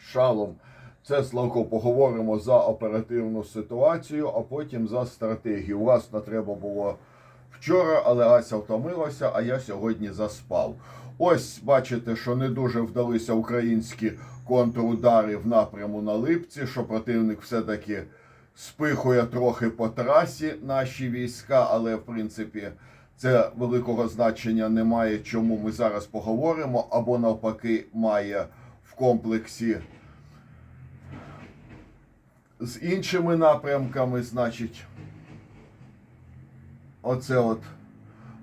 шалом. Це Славко, поговоримо за оперативну ситуацію, а потім за стратегію. Власне, треба було вчора, але Ася втомилася, а я сьогодні заспав. Ось бачите, що не дуже вдалися українські контрудари в напряму на Липці, що противник все-таки спихує трохи по трасі наші війська, але в принципі це великого значення не має, чому ми зараз поговоримо, або навпаки має комплексі з іншими напрямками, значить, оце от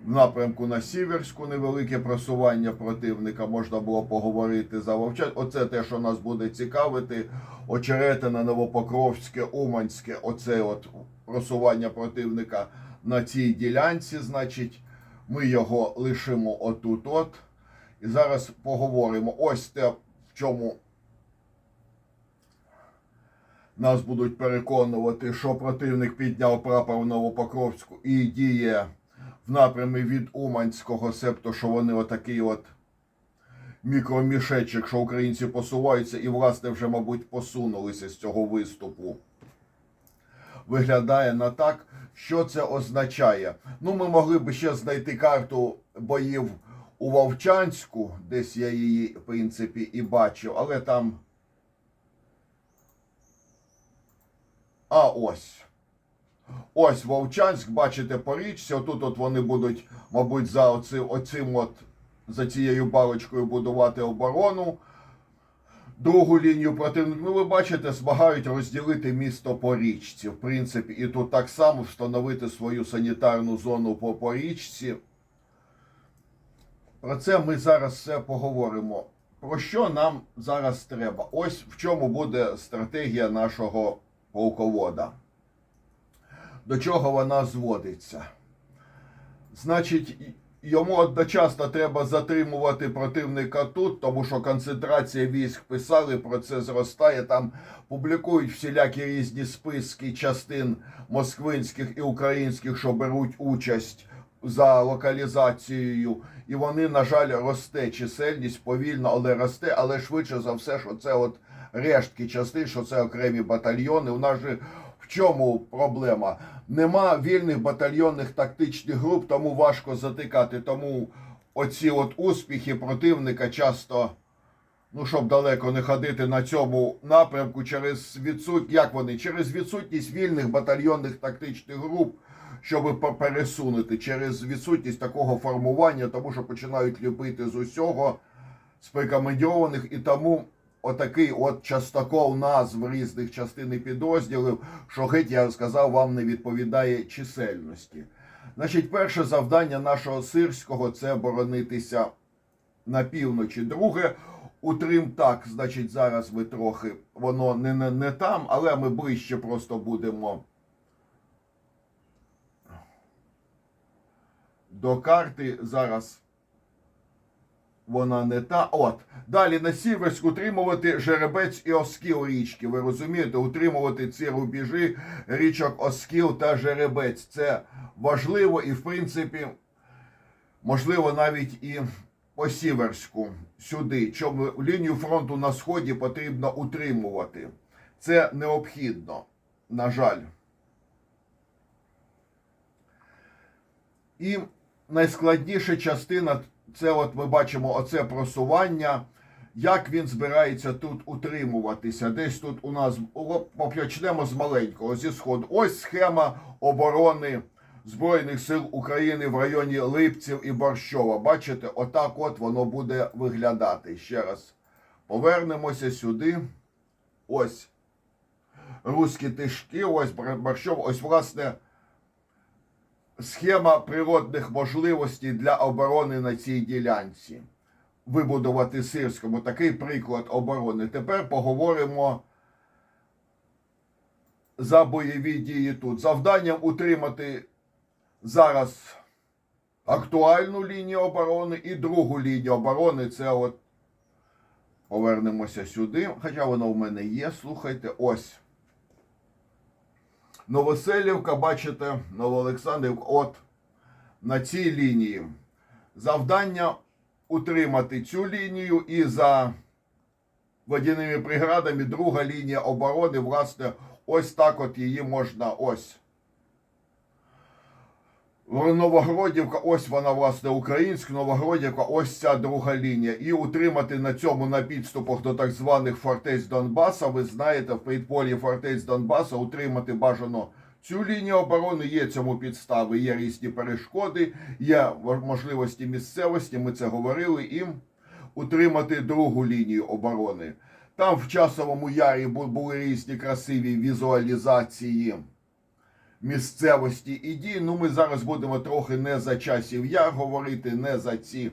в напрямку на Сіверську невелике просування противника можна було поговорити за Вовчань. Оце те, що нас буде цікавити. Очеретине, Новопокровське, Уманське, оце от просування противника на цій ділянці. Значить, ми його лишимо отут. От. І зараз поговоримо. Ось те, чому нас будуть переконувати, що противник підняв прапор в Новопокровську і діє в напрямі від Уманського, себто, що вони отакий от мікромішечок, що українці посуваються, і, власне, вже, мабуть, посунулися з цього виступу. Виглядає на так, що це означає. Ну, ми могли б ще знайти карту боїв у Вовчанську, десь я її, в принципі, і бачив, але там. А ось. Ось Вовчанськ, бачите, по річці. Отут от вони будуть, мабуть, за оці, оцим от, за цією балочкою будувати оборону. Другу лінію противника, ну ви бачите, змагають розділити місто по річці. В принципі, і тут так само встановити свою санітарну зону по, по річці. Про це ми зараз все поговоримо. Про що нам зараз треба? Ось в чому буде стратегія нашого полковода. До чого вона зводиться? Значить, йому одночасно треба затримувати противника тут, тому що концентрація військ писали про це зростає. Там публікують всілякі різні списки частин москвинських і українських, що беруть участь за локалізацією. І вони, на жаль, росте чисельність повільно, але росте, але швидше за все, що це от рештки частин, що це окремі батальйони. У нас же в чому проблема? Нема вільних батальйонних тактичних груп, тому важко затикати. Тому оці от успіхи противника часто, ну щоб далеко не ходити на цьому напрямку, через відсутність, як вони, через відсутність вільних батальйонних тактичних груп, щоб пересунути, через відсутність такого формування, тому що починають ліпити з усього з і тому отакий от частокол назв різних частин і підрозділів, що геть, я сказав, вам не відповідає чисельності. Значить, перше завдання нашого сирського це боронитися на півночі. Друге, утрим так, значить, зараз ми трохи, воно не, не, не там, але ми ближче просто будемо до карти. Зараз вона не та. От. Далі на Сіверськ утримувати жеребець і Оскіл річки. Ви розумієте, утримувати ці рубежі річок Оскіл та жеребець. Це важливо і, в принципі, можливо, навіть і по Сіверську сюди. Чому лінію фронту на сході потрібно утримувати. Це необхідно, на жаль. І найскладніша частина це от ми бачимо оце просування. Як він збирається тут утримуватися? Десь тут у нас почнемо з маленького зі сходу. Ось схема оборони Збройних сил України в районі Липців і Борщова. Бачите, отак от воно буде виглядати. Ще раз повернемося сюди. Ось руські тишки, ось Борщов, ось власне схема природних можливостей для оборони на цій ділянці. Вибудувати Сирському такий приклад оборони. Тепер поговоримо за бойові дії тут. Завданням утримати зараз актуальну лінію оборони і другу лінію оборони. Це от повернемося сюди. Хоча воно в мене є. Слухайте, ось. Новоселівка, бачите, Новоолександрівка, от на цій лінії. Завдання утримати цю лінію і за водяними преградами. Друга лінія оборони, власне, ось так от її можна ось. Новогродівка, ось вона, власне, українська, Новогродівка, ось ця друга лінія. І утримати на цьому на підступах до так званих фортець Донбаса. Ви знаєте, в підполі фортець Донбаса утримати бажано цю лінію оборони. Є цьому підстави, є різні перешкоди, є можливості місцевості. Ми це говорили. І утримати другу лінію оборони. Там в часовому ярі були різні красиві візуалізації місцевості і дій. Ну, ми зараз будемо трохи не за часів яр говорити, не за ці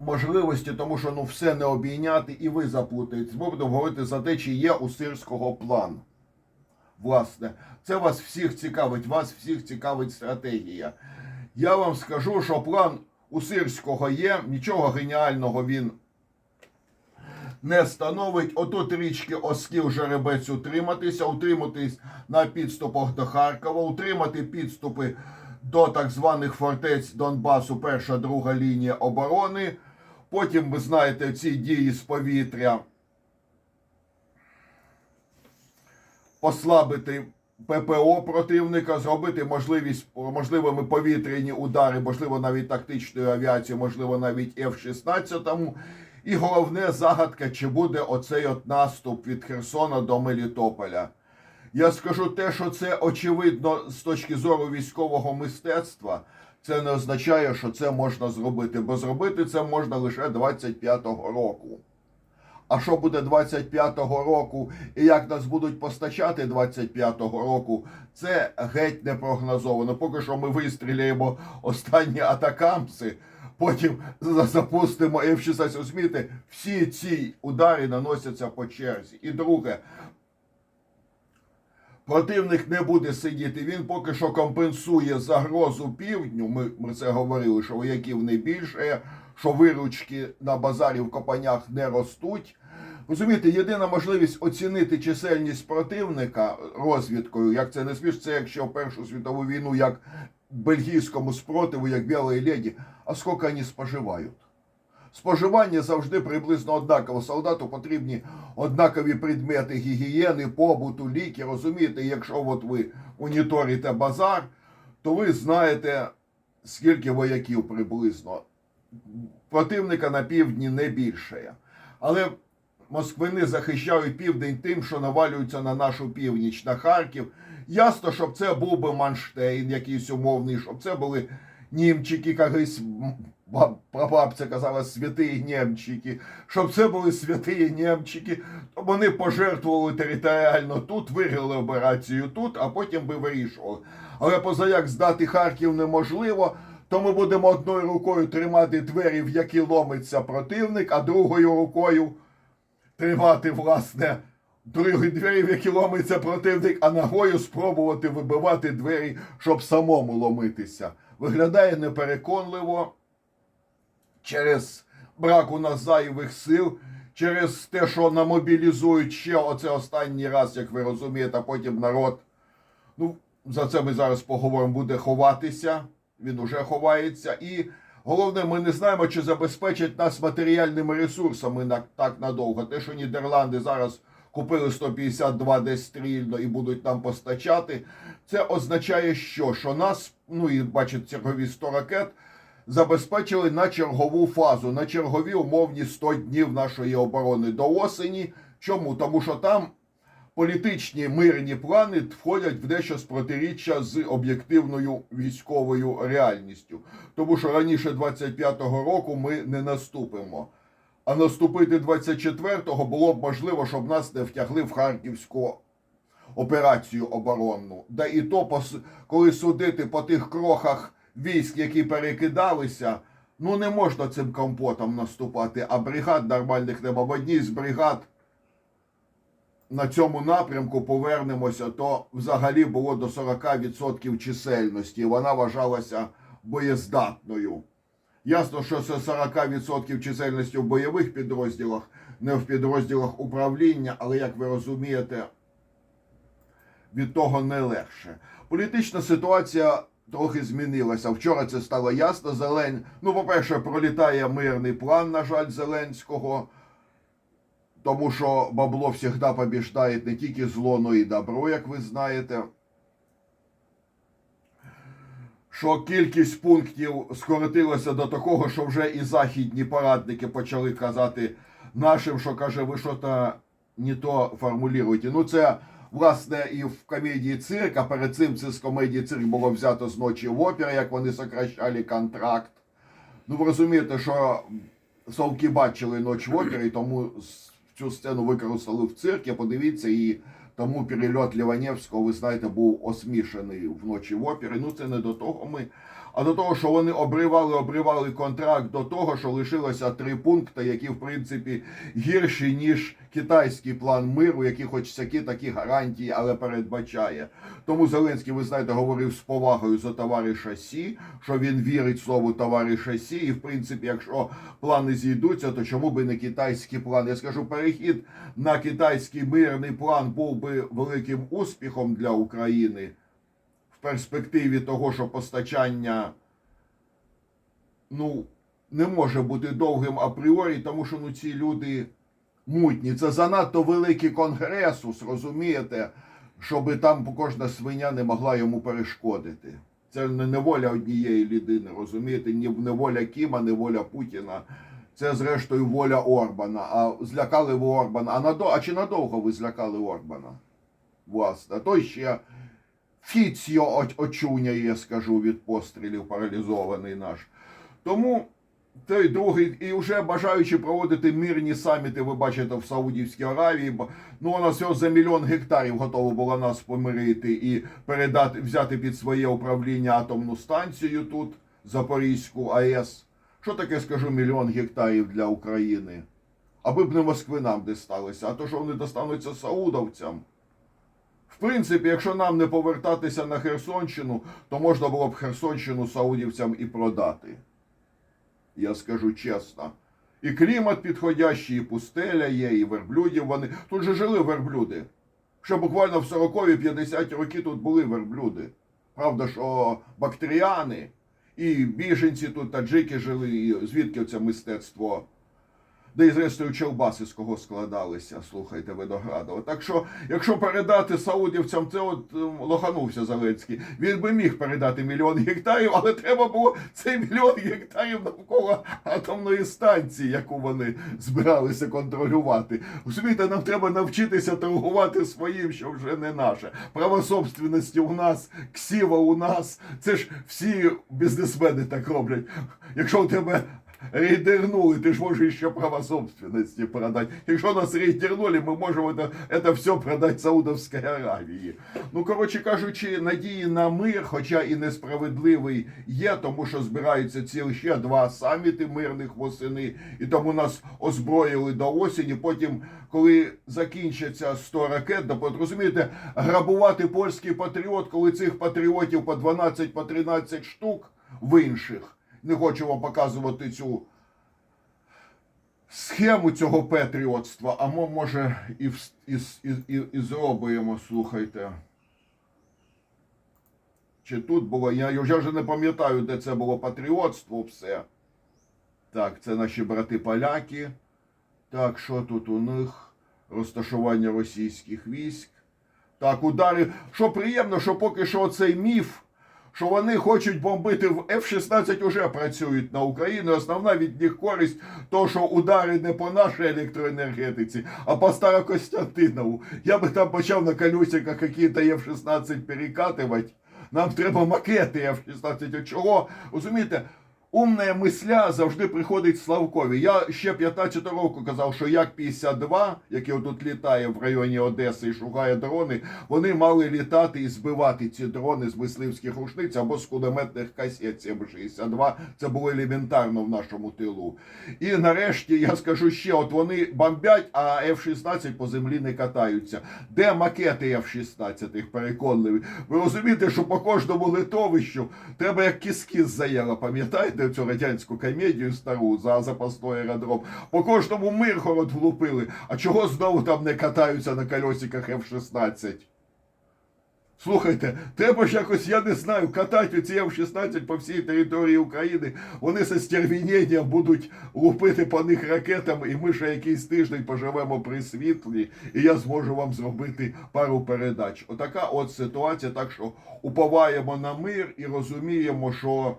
можливості, тому що ну все не обійняти і ви заплутаєтесь. Ми будемо говорити за те, чи є у сирського план. Власне, це вас всіх цікавить, вас всіх цікавить стратегія. Я вам скажу, що план у сирського є, нічого геніального він не становить. Отут річки Оскіл Жеребець утриматися, утриматись на підступах до Харкова, утримати підступи до так званих фортець Донбасу, перша, друга лінія оборони. Потім, ви знаєте, ці дії з повітря послабити ППО противника, зробити можливість можливими повітряні удари, можливо, навіть тактичною авіацією, можливо, навіть F-16. І головне загадка, чи буде оцей от наступ від Херсона до Мелітополя. Я скажу те, що це очевидно з точки зору військового мистецтва. Це не означає, що це можна зробити, бо зробити це можна лише 25-го року. А що буде 25-го року і як нас будуть постачати 25-го року, це геть не прогнозовано. Поки що ми вистріляємо останні атакамси, потім запустимо F-16 розумієте, всі ці удари наносяться по черзі. І друге, Противник не буде сидіти. Він поки що компенсує загрозу півдню. Ми, ми це говорили, що вояків не більше, що виручки на базарі в копанях не ростуть. Розумієте, єдина можливість оцінити чисельність противника розвідкою, як це не смішно, це якщо в Першу світову війну, як бельгійському спротиву, як білої леді, а скільки вони споживають. Споживання завжди приблизно однаково. Солдату потрібні однакові предмети гігієни, побуту, ліки. Розумієте, якщо от ви моніторите базар, то ви знаєте, скільки вояків приблизно. Противника на півдні не більше. Але москвини захищають південь тим, що навалюються на нашу північ, на Харків. Ясно, щоб це був би Манштейн, якийсь умовний, щоб це були німчики, якось м, баб- казала, святі німчики, щоб це були святі німчики, то вони пожертвували територіально тут, виграли операцію тут, а потім би вирішували. Але позаяк здати Харків неможливо, то ми будемо одною рукою тримати двері, в які ломиться противник, а другою рукою тримати, власне, другі двері, в які ломиться противник, а ногою спробувати вибивати двері, щоб самому ломитися. Виглядає непереконливо через брак у нас зайвих сил, через те, що намобілізують ще оце останній раз, як ви розумієте, а потім народ. Ну, за це ми зараз поговоримо, буде ховатися. Він уже ховається. І головне, ми не знаємо, чи забезпечать нас матеріальними ресурсами на, так надовго. Те, що Нідерланди зараз купили 152 десь стрільно і будуть нам постачати, це означає, що, що нас, ну і бачите, чергові 100 ракет забезпечили на чергову фазу, на чергові умовні 100 днів нашої оборони до осені. Чому? Тому що там політичні мирні плани входять в дещо з протиріччя з об'єктивною військовою реальністю. Тому що раніше 25-го року ми не наступимо. А наступити 24-го було б можливо, щоб нас не втягли в Харківську операцію оборонну. Да і то, коли судити по тих крохах військ, які перекидалися, ну не можна цим компотом наступати, а бригад нормальних нема. В одній з бригад на цьому напрямку повернемося, то взагалі було до 40% чисельності. Вона вважалася боєздатною. Ясно, що це 40% чисельності в бойових підрозділах, не в підрозділах управління, але як ви розумієте, від того не легше. Політична ситуація трохи змінилася. Вчора це стало ясно. Зелень, ну, по-перше, пролітає мирний план, на жаль, Зеленського. Тому що бабло завжди побіждає не тільки зло, но і добро, як ви знаєте. Що кількість пунктів скоротилася до такого, що вже і західні порадники почали казати нашим, що каже, ви що то не то формулюєте. Ну, це власне і в комедії цирк, а перед цим це з комедії цирк було взято з ночі в опері, як вони сокращали контракт. Ну, ви розумієте, що совки бачили ніч в опері, тому цю сцену використали в циркі. Подивіться, і тому перельот Ліванівського, ви знаєте, був осмішаний вночі в опері. Ну, це не до того ми. А до того, що вони обривали, обривали контракт до того, що лишилося три пункти, які в принципі гірші, ніж китайський план миру, який хоч всякі такі гарантії, але передбачає. Тому Зеленський, ви знаєте, говорив з повагою за товариша Сі, що він вірить слову товариша Сі, і в принципі, якщо плани зійдуться, то чому би не китайський план? Я скажу, перехід на китайський мирний план був би великим успіхом для України в перспективі того, що постачання ну, не може бути довгим апріорі, тому що ну, ці люди мутні. Це занадто великий конгресус, розумієте, щоб там кожна свиня не могла йому перешкодити. Це не неволя однієї людини, розумієте? Ні неволя Кіма, неволя Путіна. Це, зрештою, воля Орбана. А злякали ви Орбана. А, надо... а чи надовго ви злякали Орбана? Власне, той ще Фіціо очуняє, скажу, від пострілів паралізований наш. Тому той другий, і вже бажаючи проводити мирні саміти, ви бачите, в Саудівській Аравії, ну вона всього за мільйон гектарів готова була нас помирити і передати, взяти під своє управління атомну станцію тут, Запорізьку АЕС. Що таке, скажу, мільйон гектарів для України? Аби б не Москви нам дісталися, а то що вони достануться саудовцям. В принципі, якщо нам не повертатися на Херсонщину, то можна було б Херсонщину саудівцям і продати. Я скажу чесно. І клімат підходящий, і пустеля є, і верблюдів вони. Тут же жили верблюди. Ще буквально в 40-50 роки тут були верблюди. Правда, що бактеріани і біженці тут таджики жили, і звідки це мистецтво де і зрештою челбаси з кого складалися, слухайте, Виноградова. Так що, якщо передати саудівцям, це от е, лоханувся Зеленський. Він би міг передати мільйон гектарів, але треба було цей мільйон гектарів навколо атомної станції, яку вони збиралися контролювати. Розумієте, нам треба навчитися торгувати своїм, що вже не наше. Право собственності у нас, ксіва у нас. Це ж всі бізнесмени так роблять. Якщо у тебе рейдернули, ты ж можешь еще право собственности продать. Якщо нас рейдернули, ми можемо это, это все продати Саудовській Аравії. Ну, коротше кажучи, надії на мир, хоча і несправедливий є, тому що збираються цілі ще два саміти мирних восени, і тому нас озброїли до осені. Потім, коли закінчаться 100 ракет, да, от розумієте, грабувати польський патріот, коли цих патріотів по 12, по 13 штук в інших. Не хочу вам показувати цю схему цього патріотства, а ми, може, і, і, і, і зробимо, слухайте. Чи тут було? Я, я вже не пам'ятаю, де це було патріотство все. Так, це наші брати поляки. Так, що тут у них? Розташування російських військ. Так, удари. Що приємно, що поки що цей міф, що вони хочуть бомбити в F-16 уже працюють на Україну. Основна від них користь, то що удари не по нашій електроенергетиці, а по Старокостянтинову. Я би там почав на колесиках якісь F-16 перекатувати. Нам треба макети F-16. От Чого? Розумієте? Умна мисля завжди приходить Славкові. Я ще 15 року казав, що Як-52, який тут літає в районі Одеси і шукає дрони, вони мали літати і збивати ці дрони з мисливських рушниць або з кулеметних касет 762. Це було елементарно в нашому тилу. І нарешті я скажу ще: от вони бомбять, а F-16 по землі не катаються. Де макети F-16 переконливі? Ви розумієте, що по кожному литовищу треба як кіски з заєра, пам'ятаєте цю радянську комедію стару за запасний аеродром? По кожному Миргород влупили. А чого знову там не катаються на колесиках F-16? Слухайте, треба ж якось, я не знаю, катати ці F-16 по всій території України. Вони зі стервіненням будуть лупити по них ракетами, і ми ще якийсь тиждень поживемо при світлі, і я зможу вам зробити пару передач. Отака от ситуація. Так що уповаємо на мир і розуміємо, що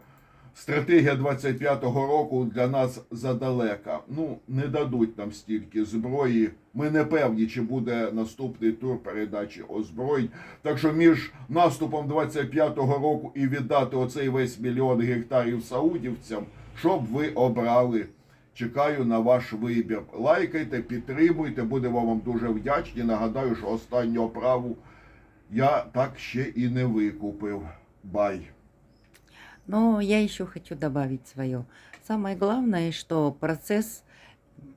стратегія 25-го року для нас задалека. Ну, не дадуть нам стільки зброї. Ми не певні, чи буде наступний тур передачі озброєнь. Так що між наступом 25-го року і віддати оцей весь мільйон гектарів саудівцям, щоб ви обрали. Чекаю на ваш вибір. Лайкайте, підтримуйте, будемо вам дуже вдячні. Нагадаю, що останню оправу я так ще і не викупив. Бай. Но я еще хочу добавить свое. Самое главное, что процесс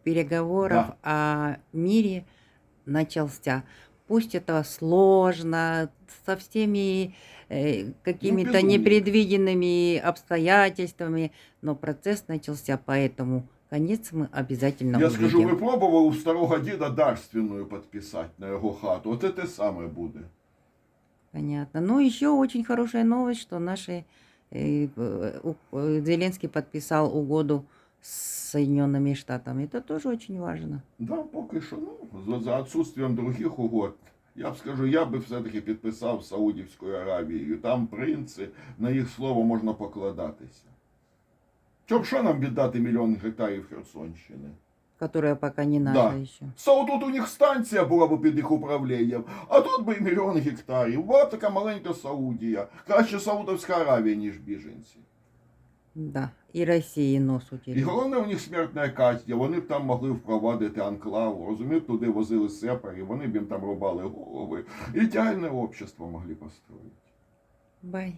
переговоров о мире начался. Пусть это сложно, со всеми э, какими-то безумие. непредвиденными обстоятельствами, но процесс начался, поэтому конец мы обязательно Я увидим. скажу, ви пробували у старого діда дарственною підписати на його хату. Оце те саме буде. Понятно. Ну, еще очень хорошая новость, что наши Зеленский подписал угоду с Соединенными Штатами. Это тоже очень важно. Да, поки що, ну, за, відсутствием других угод. Я б скажу, я би все-таки підписав Саудівською Аравією. Там принци, на їх слово можна покладатися. Щоб що нам віддати мільйон гектарів Херсонщини? Которая пока не наша Да. еще. Сау тут у них станція була б під їх управлінням, а тут би і мільйон гектарів. Була б така маленька Саудія. Краще Саудовська Аравія, ніж біженці. Да. И России нос І утерял. головне у них смертна казнь, вони б там могли впровадити анклав, розумієте, туди возили сепарів, вони б їм там рубали голови. Ідеальне общество могли построїти. Бай.